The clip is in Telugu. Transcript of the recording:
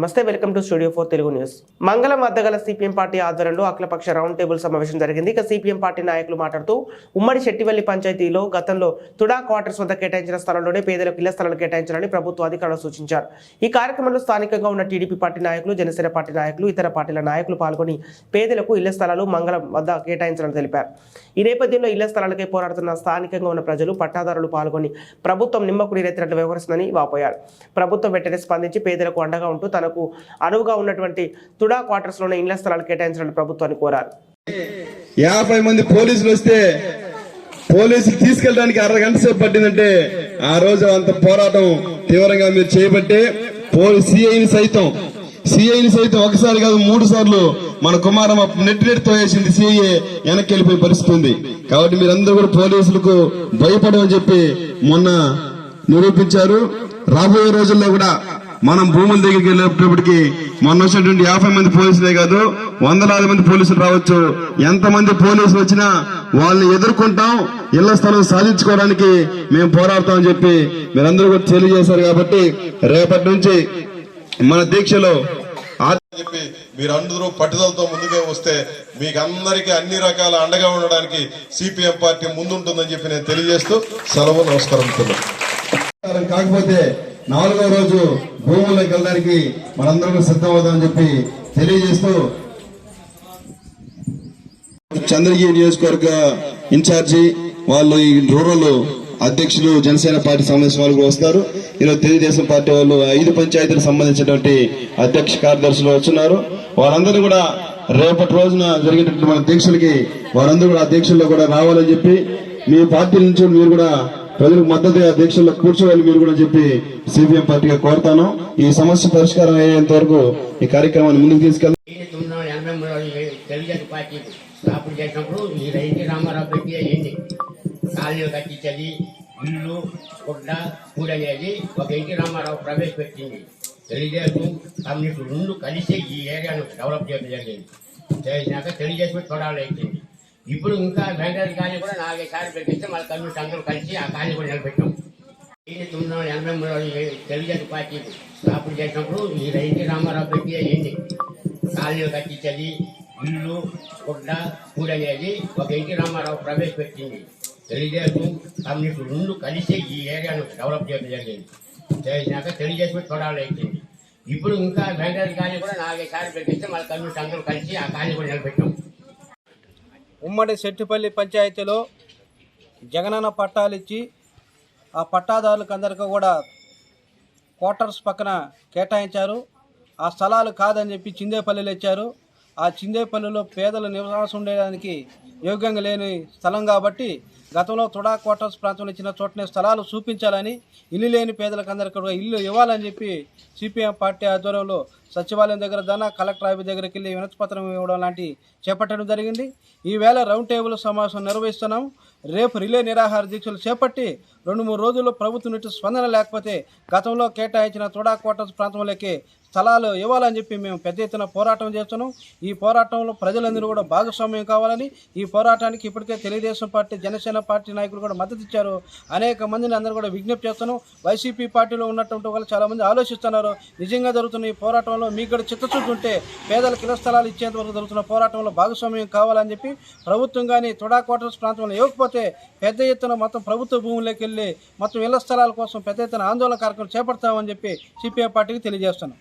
నమస్తే welcome to studio four Telugu news. Mangalam వద్ద గల సిపిఎం పార్టీ ఆధ్వర్యంలో అఖిలపక్ష రౌండ్ టేబుల్ సమావేశం జరిగింది. ఇక సిపిఎం పార్టీ నాయకులు మాట్లాడుతూ ఉమ్మడి శెట్టివల్లి పంచాయతీలో గతంలో తుడా క్వార్టర్స్ వద్ద కేటాయించిన స్థలంలోనే పేదలకు ఇళ్ళ స్థలాలు కేటాయించాలని ప్రభుత్వ అధికారులు సూచించారు. ఈ కార్యక్రమంలో స్థానికంగా ఉన్న టీడీపీ పార్టీ నాయకులు జనసేన పార్టీ నాయకులు ఇతర పార్టీల నాయకులు పాల్గొని పేదలకు ఇళ్ళ స్థలాలు మంగళం వద్ద కేటాయించాలని తెలిపారు. ఈ నేపథ్యంలో ఇళ్ళ స్థలాలకై పోరాడుతున్న స్థానికంగా ఉన్న ప్రజలు పట్టాదారులు పాల్గొని ప్రభుత్వం నిమ్మకు నీరెత్తినట్లు వ్యవహరిస్తుందని వాపోయారు. ప్రభుత్వం వెంటనే స్పందించి పేదలకు అండగా ఉంటూ తన తనకు అనువుగా ఉన్నటువంటి తుడా క్వార్టర్స్లోనే ఇళ్ళ స్థలాలు కేటాయించాలని ప్రభుత్వాన్ని కోరారు. యాభై మంది పోలీసులు వస్తే పోలీసులు తీసుకెళ్ళడానికి అరగంట సేపు పట్టిందంటే ఆ రోజు అంత పోరాటం తీవ్రంగా మీరు చేయబట్టే పోలీస్ సిఐని సైతం సిఐని సైతం ఒకసారి కాదు మూడు సార్లు మన కుమారమ్మ నెట్ నెట్ తోయేసింది సిఐ వెనక్కి వెళ్ళిపోయే పరిస్థితి ఉంది. కాబట్టి మీరందరూ కూడా పోలీసులకు భయపడమని చెప్పి మొన్న నిరూపించారు. రాబోయే రోజుల్లో కూడా మనం భూముల దగ్గరికి వెళ్ళేటప్పటికి మొన్న వచ్చినటువంటి యాభై మంది పోలీసులే కాదు వందలాది మంది పోలీసులు రావచ్చు ఎంత మంది పోలీసులు వచ్చినా వాళ్ళని ఎదుర్కొంటాం ఇళ్ళ స్థలం సాధించుకోవడానికి మేము పోరాడతామని చెప్పి మీరందరూ కూడా తెలియజేశారు కాబట్టి రేపటి నుంచి మన దీక్షలో చెప్పి మీరందరూ పట్టుదలతో ముందుగా వస్తే మీకు అందరికీ అన్ని రకాల అండగా ఉండడానికి సిపిఎం పార్టీ ముందుంటుందని చెప్పి నేను తెలియజేస్తూ సెలవు నమస్కారం. కాకపోతే నాలుగో రోజు భూముల్లోకి వెళ్ళడానికి మనందరం కూడా సిద్ధం చెప్పి తెలియజేస్తూ చంద్రగిరి నియోజకవర్గ ఇన్ఛార్జి వాళ్ళు ఈ రూరల్ అధ్యక్షులు జనసేన పార్టీ సమావేశం వాళ్ళు కూడా వస్తారు. ఈరోజు తెలుగుదేశం పార్టీ వాళ్ళు ఐదు పంచాయతీలకు సంబంధించినటువంటి అధ్యక్ష కార్యదర్శులు వస్తున్నారు. వారందరూ కూడా రేపటి రోజున జరిగేటటువంటి మన దీక్షలకి వారందరూ కూడా అధ్యక్షుల్లో కూడా రావాలని చెప్పి మీ పార్టీ నుంచి మీరు కూడా ప్రజలకు మద్దతు దీక్షల్లో కూర్చోవాలి మీరు కూడా చెప్పి సిపిఎం పార్టీగా కోరుతాను. ఈ సమస్య పరిష్కారం అయ్యేంత వరకు ఈ కార్యక్రమాన్ని ముందుకు తీసుకెళ్తాం తెలుగుదేశం పార్టీ స్థాపన చేసినప్పుడు ఈ రైతు రామారావు పెట్టి అయింది కాలనీలు కట్టించేది ఇల్లు గుడ్డ కూడి అనేది ఒక ఎన్టీ రామారావు ప్రవేశపెట్టింది. తెలుగుదేశం కమ్యూనిస్టు రెండు కలిసి ఈ ఏరియాను డెవలప్ చేయడం జరిగింది. చేసినాక తెలుగుదేశం చూడాలి అయితే ఇప్పుడు ఇంకా వెంకటరెడ్డి కాలనీ కూడా నాలుగైదు పెట్టిస్తే మళ్ళీ కమ్యూనిస్ట్ అందరూ కలిసి ఆ కాలనీ కూడా నిలబెట్టాం. ఈ తొమ్మిది వందల ఎనభై మూడులో తెలుగుదేశం పార్టీ స్థాపన చేసినప్పుడు ఈ రైతు రామారావు పెట్టి అయ్యింది కాలనీలు కట్టించేది ఇల్లు గుడ్డ కూడ అనేది ఒక ఎన్టీ రామారావు ప్రవేశపెట్టింది. తెలుగుదేశం కమ్యూనిస్టు రెండు కలిసి ఈ ఏరియాను డెవలప్ చేయడం జరిగింది. చేసినాక తెలుగుదేశం చూడాలి ఇప్పుడు ఇంకా వెంకటరెడ్డి కాలనీ కూడా నాలుగైదు సార్లు పెట్టిస్తే మళ్ళీ కమ్యూనిస్ట్ అందరూ కలిసి ఆ కాలనీ కూడా నిలబెట్టాం. ఉమ్మడి శెట్టిపల్లి పంచాయతీలో జగనన్న పట్టాలు ఇచ్చి ఆ పట్టాదారులకు అందరికీ కూడా క్వార్టర్స్ పక్కన కేటాయించారు. ఆ స్థలాలు కాదని చెప్పి చిందేపల్లిలో ఇచ్చారు. ఆ చిందేపల్లిలో పేదలు నివాసం ఉండడానికి యోగ్యంగా లేని స్థలం కాబట్టి గతంలో తుడా క్వార్టర్స్ ప్రాంతంలో ఇచ్చిన చోటనే స్థలాలు చూపించాలని ఇల్లు లేని పేదలకు అందరికీ కూడా ఇల్లు ఇవ్వాలని చెప్పి సిపిఎం పార్టీ ఆధ్వర్యంలో సచివాలయం దగ్గర దానా కలెక్టర్ ఆఫీస్ దగ్గరికి వెళ్ళి వినతిపత్రం ఇవ్వడం లాంటి చేపట్టడం జరిగింది. ఈవేళ రౌండ్ టేబుల్ సమావేశం నిర్వహిస్తున్నాం. రేపు రిలే నిరాహార దీక్షలు చేపట్టి రెండు మూడు రోజుల్లో ప్రభుత్వం నుంచి స్పందన లేకపోతే గతంలో కేటాయించిన తుడా క్వార్టర్స్ ప్రాంతంలోకి స్థలాలు ఇవ్వాలని చెప్పి మేము పెద్ద ఎత్తున పోరాటం చేస్తున్నాం. ఈ పోరాటంలో ప్రజలందరూ కూడా భాగస్వామ్యం కావాలని ఈ పోరాటానికి ఇప్పటికే తెలుగుదేశం పార్టీ జనసేన పార్టీ నాయకులు కూడా మద్దతు ఇచ్చారు. అనేక మందిని అందరూ కూడా విజ్ఞప్తి చేస్తున్నాం. వైసీపీ పార్టీలో ఉన్నటువంటి వాళ్ళు చాలా మంది ఆలోచిస్తున్నారు. నిజంగా జరుగుతున్న ఈ పోరాటంలో మీకు కూడా చిత్తశుద్ధి ఉంటే పేదలకు ఇళ్ళ స్థలాలు ఇచ్చేంత వరకు జరుగుతున్న పోరాటంలో భాగస్వామ్యం కావాలని చెప్పి ప్రభుత్వం కానీ తుడా క్వార్టర్స్ ప్రాంతంలో ఇవ్వకపోతే పెద్ద ఎత్తున మొత్తం ప్రభుత్వ భూముల్లోకి వెళ్ళి మొత్తం ఇళ్ళ స్థలాల కోసం పెద్ద ఎత్తున ఆందోళన కార్యక్రమం చేపడతామని చెప్పి సిపిఐ పార్టీకి తెలియజేస్తున్నాం.